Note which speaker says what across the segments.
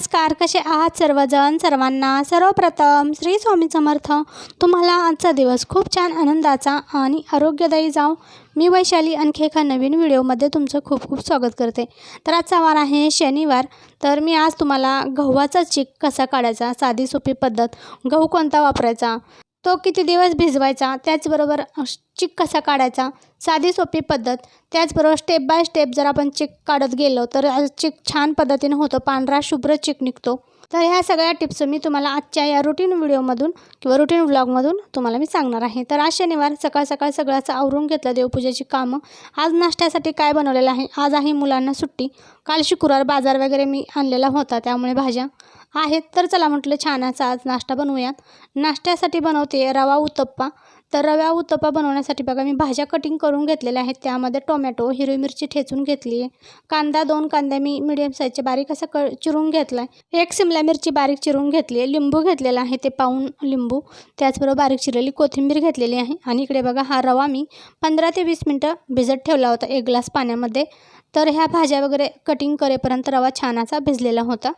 Speaker 1: नमस्कार कसे आहात सर्वजण? सर्वांना सर्वप्रथम श्री स्वामी समर्थ. तुम्हाला आजचा दिवस खूप छान आनंदाचा आणि आरोग्यदायी जाओ मी वैशाली आणखी एका नवीन व्हिडिओमध्ये तुमचं खूप खूप स्वागत करते. तर आजचा वार आहे शनिवार. तर मी आज तुम्हाला गव्हाचा चिक कसा काढायचा साधी सोपी पद्धत गहू कोणता वापरायचा तो किती दिवस भिजवायचा त्याचबरोबर चिक कसा काढायचा साधी सोपी पद्धत त्याचबरोबर स्टेप बाय स्टेप जर आपण चिक काढत गेलो तर चिक छान पद्धतीने होतो पांढरा शुभ्र चिक निघतो. तर ह्या सगळ्या टिप्स मी तुम्हाला आजच्या या रुटीन व्हिडिओमधून किंवा रुटीन व्लॉगमधून तुम्हाला मी सांगणार आहे. तर आज शनिवार सकाळ सकाळ सगळ्याचं आवरून घेतलं देवपूजेची कामं. आज नाश्त्यासाठी काय बनवलेलं आहे? आज आहे मुलांना सुट्टी. काल शुक्रवार बाजार वगैरे मी आणलेला होता त्यामुळे भाज्या आहेत तर चला म्हटलं छान असा आज नाश्ता बनवूयात. नाश्त्यासाठी बनवते रवा उत्तप्पा. तर रवा उत्तप्पा बनवण्यासाठी बघा मी भाज्या कटिंग करून घेतलेल्या आहेत. त्यामध्ये टोमॅटो हिरवी मिरची ठेचून घेतली आहे. कांदा दोन कांदा मी मिडियम साईजचे बारीक असं क चिरून घेतला आहे एक शिमला मिरची बारीक चिरून घेतली आहे. लिंबू घेतलेला आहे ते पाऊन लिंबू. त्याचबरोबर बारीक चिरलेली कोथिंबीर घेतलेली आहे. आणि इकडे बघा हा रवा मी पंधरा ते वीस मिनटं भिजत ठेवला होता एक ग्लास पाण्यामध्ये. तर ह्या भाज्या वगैरे कटिंग करेपर्यंत रवा छान असा भिजलेला होता.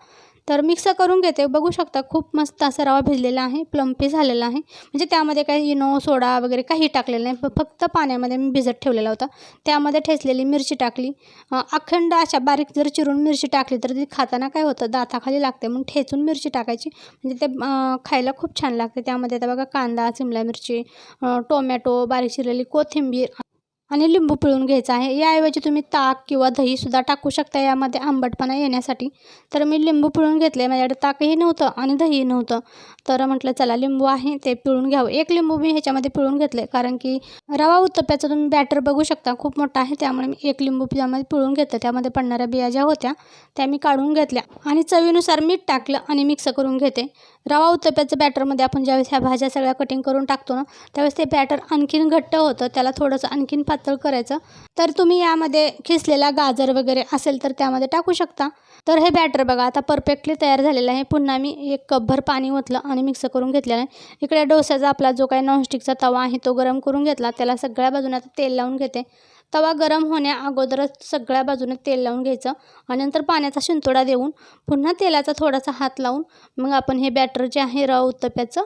Speaker 1: तर मिक्स करून घेते. बघू शकता खूप मस्त असा रवा भिजलेला आहे. प्लम्पी झालेला आहे. म्हणजे त्यामध्ये काही इनो सोडा वगैरे काही टाकलेलं नाही. फक्त पाण्यामध्ये मी भिजत ठेवलेला होता. त्यामध्ये ठेचलेली मिरची टाकली. अखंड अशा बारीक जर चिरून मिरची टाकली तर ती खाताना काय होतं? दाताखाली लागते. मग ठेचून मिरची टाकायची. म्हणजे ते खायला खूप छान लागते. त्यामध्ये आता बघा कांदा शिमला मिरची टोमॅटो बारीक चिरलेली कोथिंबीर आणि लिंबू पिळून घ्यायचा आहे. याऐवजी तुम्ही ताक किंवा दहीसुद्धा टाकू शकता यामध्ये आंबटपणा येण्यासाठी. तर मी लिंबू पिळून घेतले. माझ्याकडे ताकही नव्हतं आणि दहीही नव्हतं. तर म्हटलं चला लिंबू आहे ते पिळून घ्यावं. एक लिंबू मी ह्याच्यामध्ये पिळून घेतले. कारण की रवा उत्तप्याचं तुम्ही बॅटर बघू शकता. खूप मोठा आहे. त्यामुळे मी एक लिंबू त्यामध्ये पिळून घेतलं. त्यामध्ये पडणाऱ्या बिया ज्या होत्या त्या मी काढून घेतल्या. आणि चवीनुसार मीठ टाकलं आणि मिक्स करून घेते. रवा उत्तप्याचं बॅटरमध्ये आपण ज्यावेळेस ह्या भाज्या सगळ्या कटिंग करून टाकतो ना त्यावेळेस ते बॅटर आणखीन घट्ट होतं त्याला थोडंसं आणखीन पातळ करायचं. तर तुम्ही यामध्ये खिसलेला गाजर वगैरे असेल तर त्यामध्ये टाकू शकता. तर हे बॅटर बघा आता परफेक्टली तयार झालेलं आहे. पुन्हा मी एक कपभर पाणी ओतलं आणि मिक्स करून घेतलेलं आहे. इकडे डोस्याचा आपला जो काही नॉनस्टिकचा तवा आहे तो गरम करून घेतला. त्याला सगळ्या बाजूने आता तेल लावून घेते. तवा गरम होण्या अगोदरच सगळ्या बाजूने तेल लावून घ्यायचं आणि नंतर पाण्याचा शिंतोडा देऊन पुन्हा तेलाचा थोडासा हात लावून मग आपण हे बॅटर जे आहे रवा उत्तप्याचं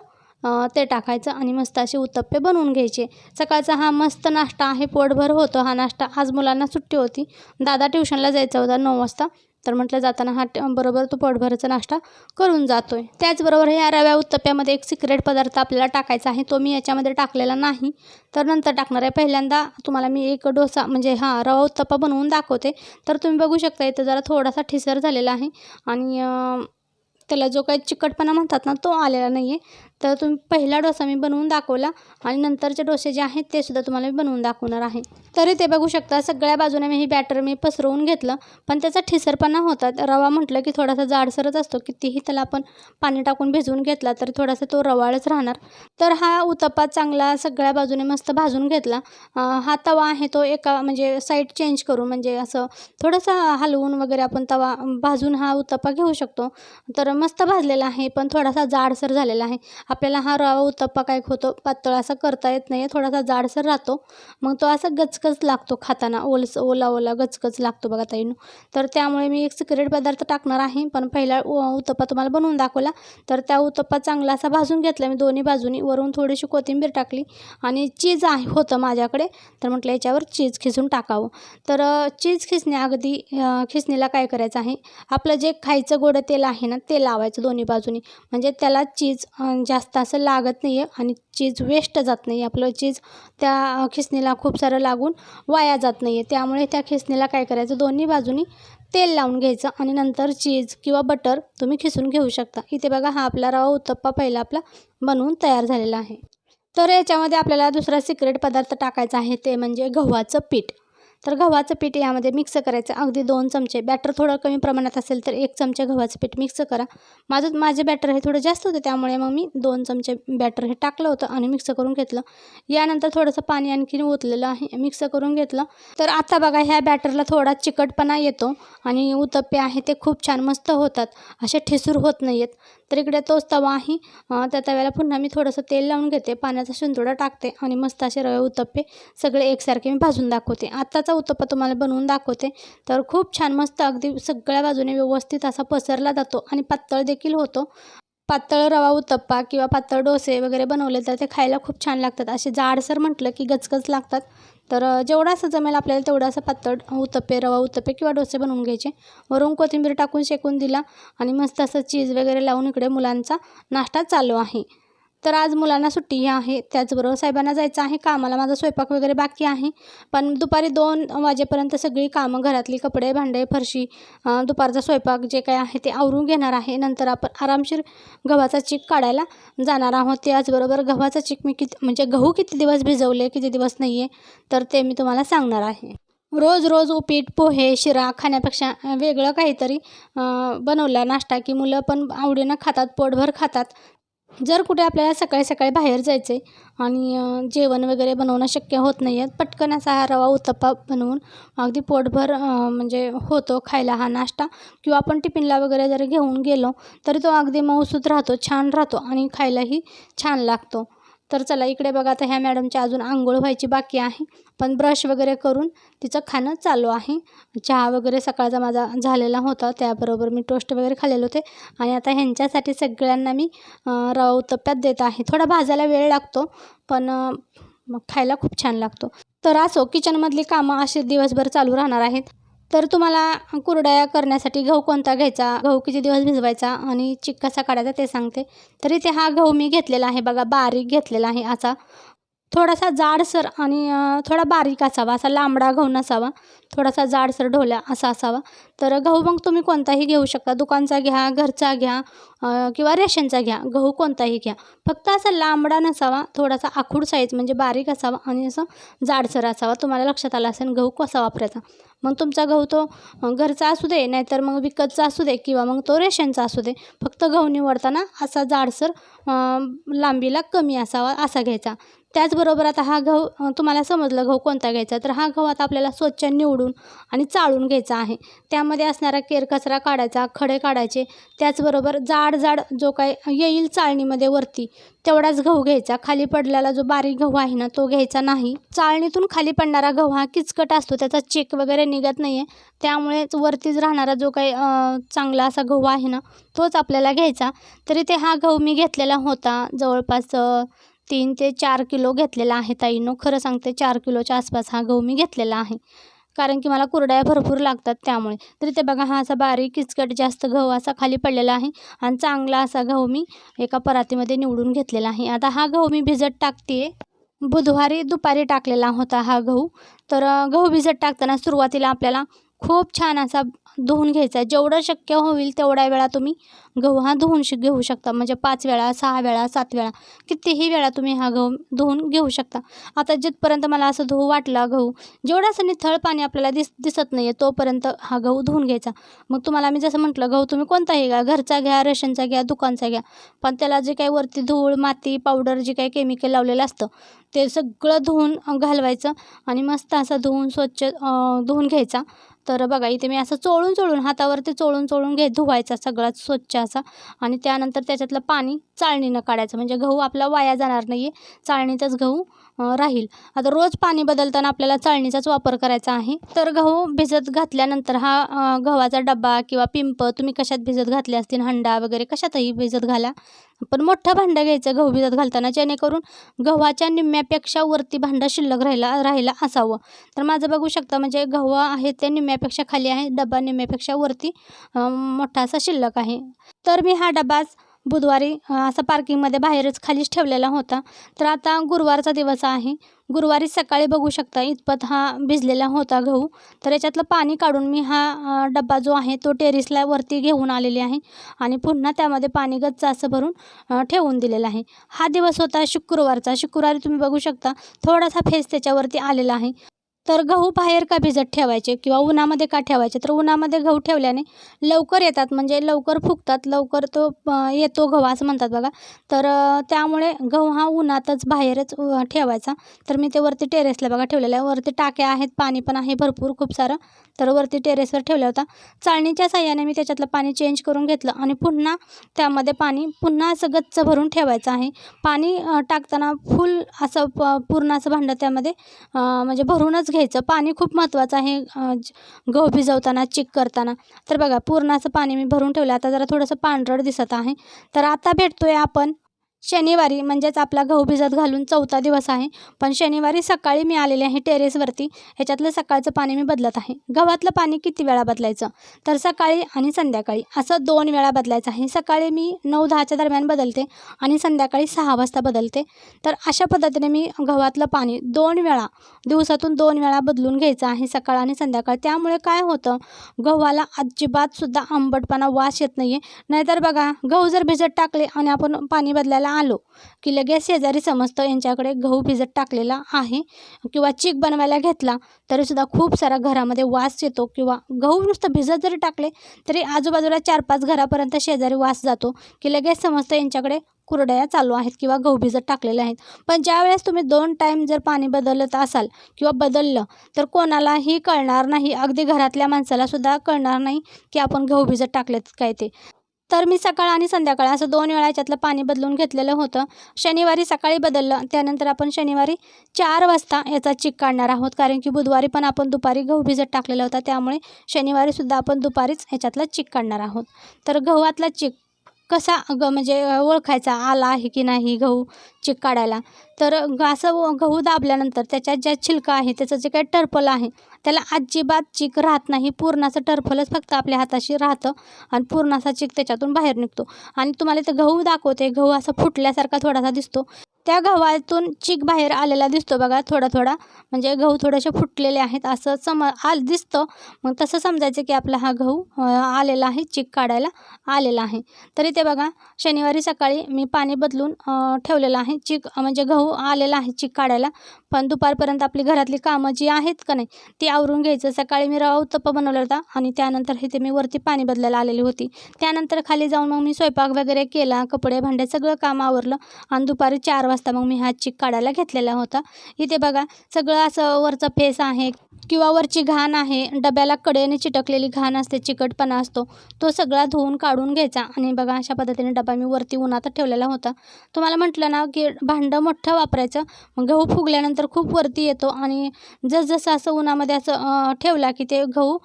Speaker 1: ते टाकायचं आणि मस्त असे उत्तप्पे बनवून घ्यायचे. सकाळचा हा मस्त नाश्ता आहे पोटभर होतो हा नाश्ता. आज मुलांना सुट्टी होती. दादा ट्युशनला जायचा होता नऊ वाजता. तर म्हटलं जाताना हा ट- बरोबर तो पोटभरचा नाश्ता करून जातो आहे त्याचबरोबर ह्या रव्या उत्तप्प्यामध्ये एक सिक्रेट पदार्थ आपल्याला टाकायचा आहे तो मी याच्यामध्ये टाकलेला नाही. तर नंतर टाकणार आहे. पहिल्यांदा तुम्हाला मी एक डोसा म्हणजे हा रवा उत्तप्पा बनवून दाखवते. तर तुम्ही बघू शकता इथं जरा थोडासा ठिसर झालेला आहे. आणि त्याला जो काही चिकटपणा म्हणतात ना तो आलेला नाही आहे तर तुम्ही पहिला डोसा मी बनवून दाखवला आणि नंतरचे डोसे जे आहेत ते सुद्धा तुम्हाला मी बनवून दाखवणार आहे. तरी ते बघू शकता सगळ्या बाजूने मी ही बॅटर मी पसरवून घेतलं पण त्याचा ठिसरपणा होता. रवा म्हटलं की थोडासा जाडसरच असतो कितीही त्याला आपण पाणी टाकून भिजवून घेतला तर थोडासा तो रवाळच राहणार. तर हा उतप्पा चांगला सगळ्या बाजूने मस्त भाजून घेतला. हा तवा आहे तो एका म्हणजे साईड चेंज करून म्हणजे असं थोडंसं हलवून वगैरे आपण तवा भाजून हा उतप्पा घेऊ शकतो. तर मस्त भाजलेला आहे पण थोडासा जाडसर झालेला आहे. आपल्याला हा रवा उत्तप्पा काय होतो पातळ असा करता येत नाही थोडासा जाडसर राहतो. मग तो असा गचकच लागतो खाताना. ओलस ओला ओला गचकच लागतो बघा ताईनं तर त्यामुळे मी एक सिक्रेट पदार्थ टाकणार आहे. पण पहिला उत्तप्पा तुम्हाला बनवून दाखवला. तर त्या उत्तप्पा चांगला असा भाजून घेतला. मी दोन्ही बाजूनी वरून थोडीशी कोथिंबीर टाकली. आणि चीज आहे होतं माझ्याकडे. तर म्हटलं याच्यावर चीज खिसून टाकावं. तर चीज खिसण्या अगदी खिसणीला काय करायचं आहे? आपलं जे खायचं गोडं तेल आहे ना ते लावायचं दोन्ही बाजूनी. म्हणजे त्याला चीज ज्या जास्त असं लागत नाही आहे आणि चीज वेस्ट जात नाही आपलं चीज त्या खिसणीला खूप सारं लागून वाया जात नाही आहे त्यामुळे त्या खिसणीला काय करायचं? दोन्ही बाजूनी तेल लावून घ्यायचं आणि नंतर चीज किंवा बटर तुम्ही खिसून घेऊ शकता. इथे बघा हा आपला रवा उत्तप्पा पहिला आपला बनवून तयार झालेला आहे. तर याच्यामध्ये आपल्याला दुसरा सिक्रेट पदार्थ टाकायचा आहे. ते म्हणजे गव्हाचं पीठ. तर गव्हाचं पीठ यामध्ये मिक्स करायचं. अगदी दोन चमचे. बॅटर थोडं कमी प्रमाणात असेल तर एक चमचे गव्हाचं पीठ मिक्स करा. माझं माझे बॅटर हे थोडं जास्त होतं त्यामुळे मग मी दोन चमचे बॅटर हे टाकलं होतं आणि मिक्स करून घेतलं. यानंतर थोडंसं पाणी आणखीन ओतलेलं आहे. मिक्स करून घेतलं. तर आता बघा ह्या बॅटरला थोडा चिकटपणा येतो आणि उत्तप्पे आहे ते खूप छान मस्त होतात. असे ठिसूर होत नाही आहेत तर इकडे तोच तवा आहे. त्या तव्याला पुन्हा मी थोडंसं तेल लावून घेते. पाण्याचा शिंतोडा टाकते आणि मस्त असे रवे उत्तप्पे सगळे एकसारखे मी भाजून दाखवते. आत्ताचा उत्तप्पा तुम्हाला बनवून दाखवते. तर खूप छान मस्त अगदी सगळ्या बाजूने व्यवस्थित असा पसरला जातो आणि पातळ देखील होतो. पातळ रवा उत्तप्पा किंवा पातळ डोसे वगैरे बनवले तर ते खायला खूप छान लागतात. असे जाडसर म्हटलं की गचगच लागतात. तर जेवढा असं जमेल आपल्याला तेवढा असं पातळ उत्तप्पे रवा उत्तप्पे किंवा डोसे बनवून घ्यायचे. वरून कोथिंबीर टाकून शेकून दिला आणि मस्त असं चीज वगैरे लावून इकडे मुलांचा नाश्ता चालू आहे. तर आज मुलांना सुट्टी आहे त्याचबरोबर साहेबांना जायचं आहे कामाला माझा स्वयंपाक वगैरे बाकी आहे. पण दुपारी दोन वाजेपर्यंत सगळी कामं घरातली कपडे भांडे फरशी दुपारचा स्वयंपाक जे काय आहे ते आवरून घेणार आहे. नंतर आपण आरामशीर गव्हाचा चीक काढायला जाणार आहोत. त्याचबरोबर गव्हाचा चीक मी किती म्हणजे गहू किती दिवस भिजवले किती दिवस नाही आहे तर ते मी तुम्हाला सांगणार आहे. रोज रोज उपीट पोहे शिरा खाण्यापेक्षा वेगळं काहीतरी बनवला नाश्ता की मुलं पण आवडीनं खातात पोटभर खातात. जर कुठे आपल्याला सकाळी सकाळी बाहेर जायचं आहे आणि जेवण वगैरे बनवणं शक्य होत नाही आहे पटकन असा हा रवा उत्तप्पा बनवून अगदी पोटभर म्हणजे होतो खायला हा नाश्ता. किंवा आपण टिफिनला वगैरे जर घेऊन गेलो तरी तो अगदी मऊसूत राहतो छान राहतो आणि खायलाही छान लागतो. तर चला इकडे बघा आता ह्या मॅडमची अजून आंघोळ व्हायची बाकी आहे. पण ब्रश वगैरे करून तिचं खाणं चालू आहे. चहा वगैरे सकाळचा माझा झालेला होता त्याबरोबर मी टोस्ट वगैरे खाल्लेले होते. आणि आता ह्यांच्यासाठी सगळ्यांना मी रवा उत्तप्प्यात देत आहे. थोडा भाजायला वेळ लागतो पण मग खायला खूप छान लागतो. तर असो किचनमधली कामं असे दिवसभर चालू राहणार आहेत. तर तुम्हाला कुरडया करण्यासाठी गहू कोणता घ्यायचा? गहू किती दिवस भिजवायचा आणि चिक कसा काढायचा ते सांगते. तर इथे हा गहू मी घेतलेला आहे बघा बारीक घेतलेला आहे असा. थोडासा जाडसर आणि थोडा बारीक असावा असा लांबडा गहू नसावा. थोडासा जाडसर ढोल्या असा असावा. तर गहू मग तुम्ही कोणताही घेऊ शकता. दुकानचा घ्या घरचा घ्या किंवा रेशनचा घ्या. गहू कोणताही घ्या. फक्त असा लांबडा नसावा थोडासा आखूड साईज म्हणजे बारीक असावा आणि असं जाडसर असावा. तुम्हाला लक्षात आला असेल गहू कसा वापरायचा. मग तुमचा गहू तो घरचा असू दे नाहीतर मग विकतचा असू दे किंवा मग तो रेशनचा असू दे. फक्त गहू निवडताना असा जाडसर लांबीला कमी असावा असा घ्यायचा. त्याचबरोबर आता हा गहू तुम्हाला समजलं गहू कोणता घ्यायचा. तर हा गहू आता आपल्याला स्वच्छ निवडून आणि चाळून घ्यायचा आहे. त्यामध्ये असणारा केरकचरा काढायचा खडे काढायचे त्याचबरोबर जाड जाड जो काय येईल चाळणीमध्ये वरती तेवढाच गहू घ्यायचा. खाली पडलेला जो बारीक गहू आहे ना तो घ्यायचा नाही. चाळणीतून खाली पडणारा गहू हा किचकट असतो त्याचा चेक वगैरे निघत नाही आहे त्यामुळेच वरतीच राहणारा जो काही चांगला असा गहू आहे ना तोच आपल्याला घ्यायचा. तरी ते हा गहू मी घेतलेला होता जवळपास तीन ते चार किलो घेतलेला आहे ताईनो खरं सांगते चार किलोच्या आसपास हा गहू मी घेतलेला आहे. कारण की मला कुरड्या भरपूर लागतात त्यामुळे. तर ते बघा हा असा बारीक किचकट जास्त गहू असा खाली पडलेला आहे आणि चांगला असा गहू मी एका परातीमध्ये निवडून घेतलेला आहे. आता हा गहू मी भिजत टाकते बुधवारी दुपारी टाकलेला होता हा गहू. तर गहू भिजत टाकताना सुरुवातीला आपल्याला खूप छान असा धुवून घ्यायचा. आहे जेवढं शक्य होईल तेवढ्या वेळा तुम्ही गहू हा धुवून श घेऊ शकता. म्हणजे पाच वेळा सहा वेळा सात वेळा कितीही वेळा तुम्ही हा गहू धुवून घेऊ शकता. आता जिथपर्यंत मला असं धुवू वाटला गहू जेवढं असं निथळ पाणी आपल्याला दिस दिसत नाही आहे तोपर्यंत हा गहू धुवून घ्यायचा. मग तुम्हाला मी जसं म्हटलं गहू तुम्ही कोणताही घ्या. घरचा घ्या रेशनचा घ्या दुकानचा घ्या. पण त्याला जे काही वरती धूळ माती पावडर जे काही केमिकल लावलेलं असतं ते सगळं धुवून घालवायचं आणि मस्त असं धुवून स्वच्छ धुवून घ्यायचा. तर बघा इथे मी असं चोळून चोळून हातावरती चोळून चोळून घे धुवायचा सगळाच स्वच्छ असा आणि त्यानंतर त्याच्यातलं पाणी चाळणीनं काढायचं. म्हणजे गहू आपला वाया जाणार नाही आहे चाळणीतच गहू राहील. आता रोज पाणी बदलताना आपल्याला चाळणीचाच वापर करायचा आहे. तर गहू भिजत घातल्यानंतर हा गव्हाचा डबा किंवा पिंप तुम्ही कशात भिजत घातले असतील? हंडा वगैरे कशातही भिजत घाला. पण मोठं भांडं घ्यायचं गहू भिजत घालताना जेणेकरून गव्हाच्या निम्म्यापेक्षा वरती भांडं शिल्लक राहिला राहिला असावं. तर माझं बघू शकता म्हणजे गहू आहे ते निम्म्यापेक्षा खाली आहे डबा निम्म्यापेक्षा वरती मोठा असा शिल्लक आहे. तर मी हा डबाच बुधवारी असा पार्किंगमध्ये बाहेरच खालीच ठेवलेला होता. तर आता गुरुवारचा दिवस आहे. गुरुवारी सकाळी बघू शकता इतपत हा भिजलेला होता गहू. तर याच्यातलं पाणी काढून मी हा डब्बा जो आहे तो टेरिसला वरती घेऊन आलेली आहे आणि पुन्हा त्यामध्ये पाणी गच्च असं भरून ठेवून दिलेला आहे. हा दिवस होता शुक्रवारचा. शुक्रवारी तुम्ही बघू शकता थोडासा फेस त्याच्यावरती आलेला आहे. तर गहू बाहेर का भिजत ठेवायचे किंवा उन्हामध्ये का ठेवायचे? तर उन्हामध्ये गहू ठेवल्याने लवकर येतात म्हणजे लवकर फुगतात लवकर तो येतो गहू असं म्हणतात बघा. तर त्यामुळे गहू हा उन्हातच बाहेरच ठेवायचा. तर मी ते वरती टेरेसला बघा ठेवलेलं आहे. वरती टाक्या आहेत पाणी पण आहे भरपूर खूप सारं. तर वरती टेरेसवर ठेवला होता. चाळणीच्या साह्याने मी त्याच्यातलं पाणी चेंज करून घेतलं आणि पुन्हा त्यामध्ये पाणी पुन्हा असं गच्च भरून ठेवायचं आहे. पाणी टाकताना फुल असं प पूर्ण असं भांडं त्यामध्ये म्हणजे भरूनच घ्यायचं. पाणी खूप महत्त्वाचं आहे गहू भिजवताना चिक करताना. तर बघा पूर्ण असं पाणी मी भरून ठेवलं आता जरा थोडंसं पांढरट दिसत आहे. तर आता भेटतो आहे आपण शनिवारी म्हणजेच आपला गहू भिजत घालून चौथा दिवस आहे. पण शनिवारी सकाळी मी आलेले आहे टेरेसवरती. ह्याच्यातलं सकाळचं पाणी मी बदलत आहे. गव्हातलं पाणी किती वेळा बदलायचं? तर सकाळी आणि संध्याकाळी. असं दोन वेळा बदलायचं आहे. सकाळी मी नऊ दहाच्या दरम्यान बदलते आणि संध्याकाळी सहा वाजता बदलते. तर अशा पद्धतीने मी गव्हातलं पाणी दोन वेळा दिवसातून दोन वेळा बदलून घ्यायचं आहे सकाळ आणि संध्याकाळ. त्यामुळे काय होतं? गव्हाला अजिबातसुद्धा आंबटपणा वास येत नाही आहे नाहीतर बघा गहू जर भिजत टाकले आणि आपण पाणी बदलायला आलो की लगेच शेजारी समजतं यांच्याकडे गहू भिजत टाकलेला आहे किंवा चीक बनवायला घेतला तरीसुद्धा खूप सारा घरामध्ये वास येतो किंवा गहू नुसतं भिजत जरी टाकले तरी आजूबाजूला चार पाच घरापर्यंत शेजारी वास जातो की लगेच समजतं यांच्याकडे कुरडया चालू आहेत किंवा गहू भिजत टाकलेले आहेत. पण ज्यावेळेस तुम्ही दोन टाईम जर पाणी बदलत असाल किंवा बदललं तर कोणालाही कळणार नाही. अगदी घरातल्या माणसालासुद्धा कळणार नाही की आपण गहू भिजत टाकलेत काय ते. तर मी सकाळ आणि संध्याकाळ असं दोन वेळा याच्यातलं पाणी बदलून घेतलेलं होतं. शनिवारी सकाळी बदललं त्यानंतर आपण शनिवारी चार वाजता याचा चिक काढणार आहोत. कारण की बुधवारी पण आपण दुपारी गहू भिजत टाकलेला होता त्यामुळे शनिवारीसुद्धा आपण दुपारीच याच्यातला चिक काढणार आहोत. तर गव्हातला चिक कसा ग म्हणजे ओळखायचा आला आहे की नाही गहू चिक काढायला? तर ग- असं व- गहू दाबल्यानंतर त्याच्यात ज्या छिलका आहे त्याचं जे काही टर्पल आहे त्याला अजिबात चिक राहत नाही. पूर्णाचं टर्फलच फक्त आपल्या हाताशी राहतं आणि पूर्ण असा चिक त्याच्यातून बाहेर निघतो. आणि तुम्हाला इथं गहू दाखवते. गहू असा फुटल्यासारखा थोडासा दिसतो. त्या गव्हातून चिक बाहेर आलेला दिसतो बघा थोडा थोडा. म्हणजे गहू थोडेसे फुटलेले आहेत. असं सम आल दिसतं. मग तसं समजायचं की आपला हा गहू आलेला आहे. चिक काढायला आलेला आहे. तरी ते बघा शनिवारी सकाळी मी पाणी बदलून ठेवलेलं आहे. चिक म्हणजे गहू आलेला आहे. चिक काढायला. पण दुपारपर्यंत आपली घरातली कामं जी आहेत का नाही ती आवरून घ्यायचं. सकाळी मी रवा उत्तप्पा बनवला होता आणि त्यानंतर इथे मी वरती पाणी बदलायला आलेली होती. त्यानंतर खाली जाऊन मग मी स्वयंपाक वगैरे केला कपडे भांडे सगळं काम आवरलं आणि दुपारी चार वाजता मग मी हा चिक काढायला घेतलेला होता. इथे बघा सगळं असं वरचं फेस आहे किंवा वरची घाण आहे डब्याला कडेने चिटकलेली घाण असते चिकटपणा असतो तो सगळा धुवून काढून घ्यायचा. आणि बघा अशा पद्धतीने डबा मी वरती उन्हात ठेवलेला होता. तुम्हाला म्हटलं ना की भांडं मोठं वापरायचं मग गहू फुगल्यानंतर खूप वरती येतो आणि जसजसं असं उन्हामध्ये असं ठेवला की ते गहू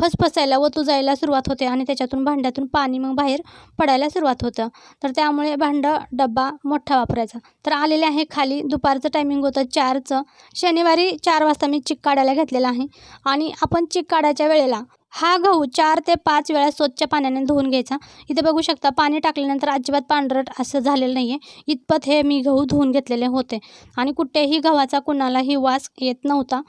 Speaker 1: फसफसायला व जायला सुरुवात होते आणि त्याच्यातून भांड्यातून पाणी मग बाहेर पडायला सुरुवात होतं. तर त्यामुळे भांडं डब्बा मोठा वापरायचा. तर आलेले आहे खाली. दुपारचं टायमिंग होतं चारचं. शनिवारी चार वाजता मी चिक काढायला घेतलेला आहे. आणि आपण चिक काढायच्या वेळेला हा गहू चार ते पाच वेळा स्वच्छ पाण्याने धुवून घ्यायचा. इथे बघू शकता पाणी टाकल्यानंतर अजिबात पांढरट असं झालेलं नाही आहे इतपत हे मी गहू धुवून घेतलेले होते. आणि कुठेही गव्हाचा कुणालाही वास येत नव्हता.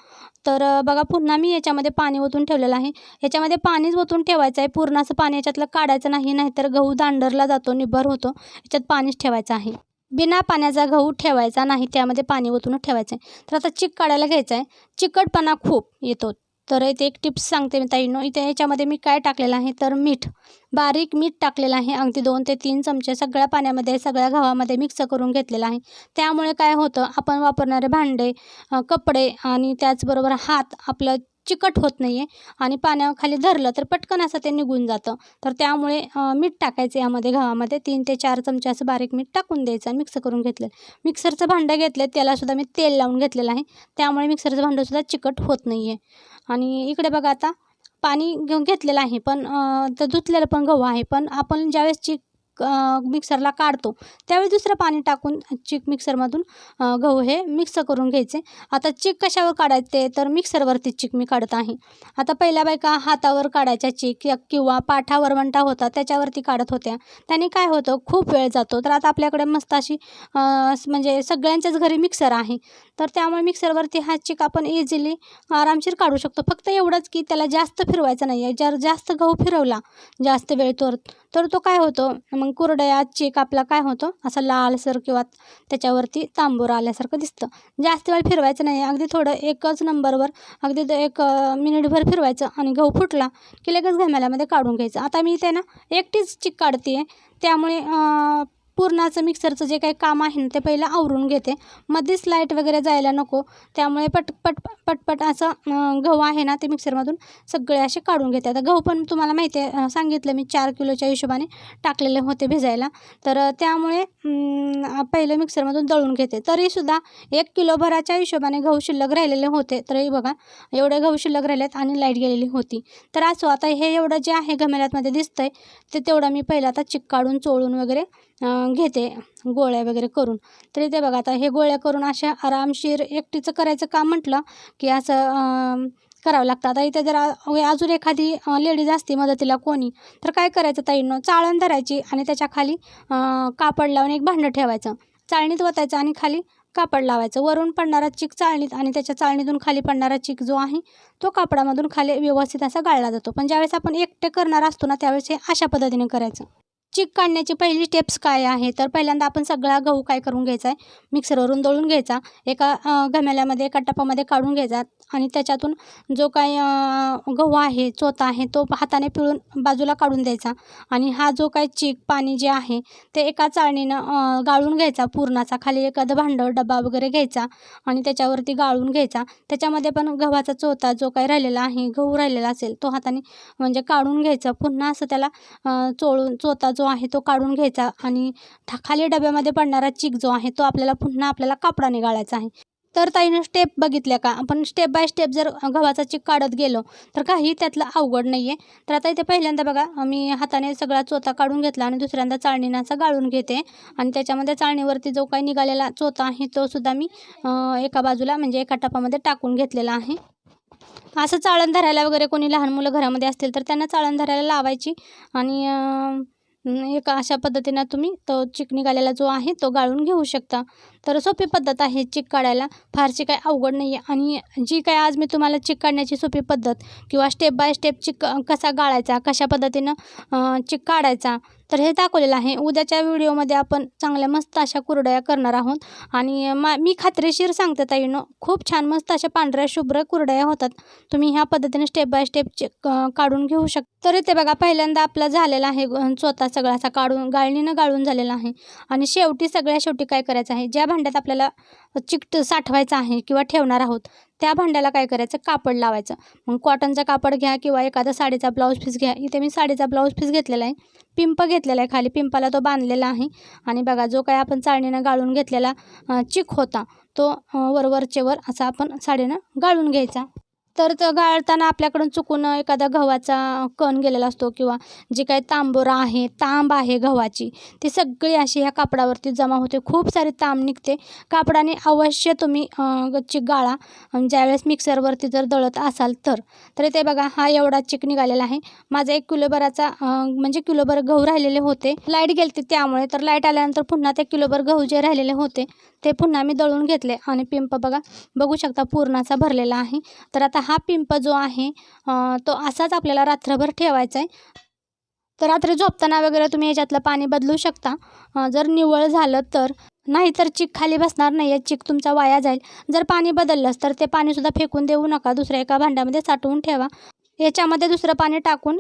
Speaker 1: तर बघा पुन्हा मी याच्यामध्ये पाणी ओतून ठेवलेलं आहे. याच्यामध्ये पाणीच ओतून ठेवायचं आहे. पूर्ण असं पाणी याच्यातलं काढायचं नाही नाहीतर गहू दांडरला जातो निभर होतो. याच्यात पाणीच ठेवायचं आहे. बिना पाण्याचा गहू ठेवायचा नाही. त्यामध्ये पाणी ओतूनच ठेवायचं आहे. तर आता चिक काढायला घ्यायचं आहे. चिकटपणा खूप येतो. तर इथे एक टिप्स सांगते मी ताईनो. इथे याच्यामध्ये मी काय टाकलेलं आहे? तर मीठ. बारीक मीठ टाकलेलं आहे. अगदी दोन ते तीन चमचे सगळ्या पाण्यामध्ये सगळ्या गव्हामध्ये मिक्स करून घेतलेलं आहे. त्यामुळे काय होतं? आपण वापरणारे भांडे कपडे आणि त्याचबरोबर हात आपलं चिकट होत नाही आहे आणि पाण्याखाली धरलं तर पटकन असं ते निघून जातं. तर त्यामुळे मीठ टाकायचं यामध्ये गव्हामध्ये तीन ते चार चमचे असं बारीक मीठ टाकून द्यायचं आणि मिक्स करून घेतलं. मिक्सरचं भांडं घेतलं त्यालासुद्धा मी तेल लावून घेतलेलं आहे. त्यामुळे मिक्सरचं भांडंसुद्धा चिकट होत नाही आहे आणि इकडे बघा आता पाणी घेऊन घेतलेलं आहे पण तर धुतलेलं पण गहू आहे. पण आपण ज्यावेळेस चिक मिक्सरला काढतो. त्यावेळी दुसरं पाणी टाकून चिक मिक्सरमधून गहू हे मिक्स करून घ्यायचे. आता चिक कशावर काढायचे तर मिक्सरवरती चिक मी काढत आहे. आता पहिल्या बायका हातावर काढायच्या चिक किंवा पाठावर वंटा होता त्याच्यावरती काढत होत्या. त्याने काय होतं खूप वेळ जातो. तर आता आपल्याकडे मस्त अशी म्हणजे सगळ्यांच्याच घरी मिक्सर आहे. तर त्यामुळे मिक्सरवरती हा चिक आपण इझिली आरामशीर काढू शकतो. फक्त एवढंच की त्याला जास्त फिरवायचं नाही आहे जर जास्त गहू फिरवला जास्त वेळ तर तर तो काय होतो मग कुरडया चेक आपला काय होतो? असा लालसर किंवा त्याच्यावरती तांबूर आल्यासारखं दिसतं. जास्त वेळ फिरवायचं नाही. अगदी थोडं एकच नंबरवर अगदी एक मिनिटभर फिरवायचं आणि गहू फुटला की लगेच घमाल्यामध्ये काढून घ्यायचं. आता मी इथे ना एकटीच चिक काढते आहे त्यामुळे पूर्णाचं मिक्सरचं जे काही काम आहे ना ते पहिलं आवरून घेते. मध्येच लाइट वगैरे जायला नको. त्यामुळे पट पट पटपट असं गहू आहे ना ते मिक्सरमधून सगळे असे काढून घेते. आता गहू पण तुम्हाला माहिती आहे सांगितलं मी चार किलोच्या हिशोबाने टाकलेले होते भिजायला. तर त्यामुळे पहिलं मिक्सरमधून दळून घेते. तरीसुद्धा एक किलोभराच्या हिशोबाने गहू शिल्लक राहिलेले होते. तरी बघा एवढे गहू शिल्लक राहिलेत आणि लाइट गेलेली होती. तर असो आता हे एवढं जे आहे घमेल्यातमध्ये दिसतंय ते तेवढं मी पहिलं आता चिक काढून चोळून वगैरे घेते गोळ्या वगैरे करून. तरी ते बघा आता हे गोळ्या करून अशा आरामशीर एकटीचं करायचं काम म्हटलं की असं करावं लागतं. आता इथे जर अजून एखादी लेडीज असते मदतीला कोणी तर काय करायचं ताईंनो? चाळण धरायची आणि त्याच्याखाली कापड लावून एक भांडं ठेवायचं. चाळणीत वतायचं आणि खाली कापड लावायचं. वरून पडणारा चिक चाळणीत आणि त्याच्या चाळणीतून खाली पडणारा चिक जो आहे तो कापडामधून खाली व्यवस्थित असा गाळला जातो. पण ज्यावेळेस आपण एकटे करणार असतो ना त्यावेळेस हे अशा पद्धतीने करायचं. चिक काढण्याची पहिली स्टेप्स काय आहे तर पहिल्यांदा आपण सगळा गहू काय करून घ्यायचा आहे? मिक्सरवरून दळून घ्यायचा. एका अं, घमेल्यामध्ये एका टपामध्ये काढून घ्यायचा आणि त्याच्यातून जो काही गहू आहे चोथा आहे तो हाताने पिळून बाजूला काढून द्यायचा. आणि हा जो काय चिक पाणी जे आहे ते एका चाळणीनं गाळून घ्यायचा. पूर्णाचा खाली एखादं भांडं डबा वगैरे घ्यायचा आणि त्याच्यावरती गाळून घ्यायचा. त्याच्यामध्ये पण गव्हाचा चोथा जो काही राहिलेला आहे गहू राहिलेला असेल तो हाताने म्हणजे काढून घ्यायचा. पुन्हा असं त्याला चोळून चोथा जो आहे तो काढून घ्यायचा आणि खाली डब्यामध्ये पडणारा चिक जो आहे तो आपल्याला पुन्हा आपल्याला कापडाने गाळायचा आहे. तर ताईनं स्टेप बघितल्या का? आपण स्टेप बाय स्टेप जर गव्हाचा चिक काढत गेलो तर काही त्यातलं अवघड नाही आहे तर आता इथे पहिल्यांदा बघा मी हाताने सगळा चोथा काढून घेतला आणि दुसऱ्यांदा चाळणीनं असा गाळून घेते. आणि त्याच्यामध्ये चाळणीवरती जो काही निघालेला चोथा आहे तो सुद्धा मी एका बाजूला म्हणजे एका टपामध्ये टाकून घेतलेला आहे. असं चाळण धरायला वगैरे कोणी लहान मुलं घरामध्ये असतील तर त्यांना चाळण धरायला लावायची. आणि एक अशा पद्धतीनं तुम्ही तो चिक निघालेला जो आहे तो गाळून घेऊ शकता. तर सोपी पद्धत आहे चिक काढायला. फारशी काय अवघड नाही आहे आणि जी काय आज मी तुम्हाला चिक काढण्याची सोपी पद्धत किंवा स्टेप बाय स्टेप चिक कसा गाळायचा कशा पद्धतीनं चिक काढायचा तर हे दाखवलेलं आहे. उद्याच्या व्हिडिओमध्ये आपण चांगल्या मस्त अशा कुरडया करणार आहोत. आणि मा मी खात्रीशीर सांगते ताईनो खूप छान मस्त अशा पांढऱ्या शुभ्र कुरडया होतात. तुम्ही ह्या पद्धतीने स्टेप बाय स्टेप काढून घेऊ शकता तर इथे बघा पहिल्यांदा आपला झालेला आहे स्वतः चोथा सगळा असा काढून गाळणीनं गाळून झालेला आहे. आणि शेवटी सगळ्या शेवटी काय करायचं आहे? ज्या भांड्यात आपल्याला चिकट साठवायचं आहे किंवा ठेवणार आहोत त्या भांड्याला काय करायचं? कापड लावायचं. मग कॉटनचा कापड घ्या किंवा एखादा साडीचा ब्लाऊज पीस घ्या. इथे मी साडीचा ब्लाऊज पीस घेतलेला आहे. पिंप घेतलेला आहे खाली. पिंपाला तो बांधलेला आहे. आणि बघा जो काय आपण चाळणीनं गाळून घेतलेला चिक होता तो वरवरचेवर वरवरचे वर असा आपण साडीनं गाळून घ्यायचा. तर तो गाळताना आपल्याकडून चुकून एखादा गव्हाचा कण गेलेला असतो किंवा जी काही तांबोरा आहे तांब आहे गव्हाची ती सगळी अशी ह्या कापडावरती जमा होते. खूप सारी तांब निघते. कापडाने अवश्य तुम्ही ची गच्ची गाळा ज्यावेळेस मिक्सरवरती जर दळत असाल तर. तर इथे बघा हा एवढा चिक निघालेला आहे. माझा एक किलोभराचा म्हणजे किलोभर गहू राहिलेले होते. लाइट गेलते त्यामुळे तर लाइट आल्यानंतर पुन्हा ते किलोभर गहू जे राहिलेले होते ते पुन्हा मी दळून घेतले. आणि पिंप बघा बघू शकता पूर्णाचा भरलेला आहे. तर आता हा पिंप जो आहे तो असाच आपल्याला रात्रभर ठेवायचा आहे. तर रात्री झोपताना वगैरे तुम्ही याच्यातलं पाणी बदलू शकता. जर निवळ झालं तर. नाहीतर चिक खाली बसणार नाही आहे चिक तुमचा वाया जाईल. जर पाणी बदललंच तर ते पाणीसुद्धा फेकून देऊ नका. दुसऱ्या एका भांड्यामध्ये साठवून ठेवा. याच्यामध्ये दुसरं पाणी टाकून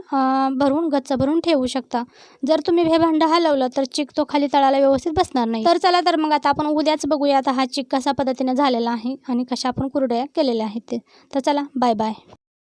Speaker 1: भरून गच्च भरून ठेवू शकता. जर तुम्ही हे भांडं हलवलं तर चिक तो खाली तळाला व्यवस्थित बसणार नाही. तर चला तर मग आता आपण उद्याच बघूया आता हा चिक कशा पद्धतीने झालेला आहे आणि कशा आपण कुरड्या केलेल्या आहेत ते. तर चला बाय बाय.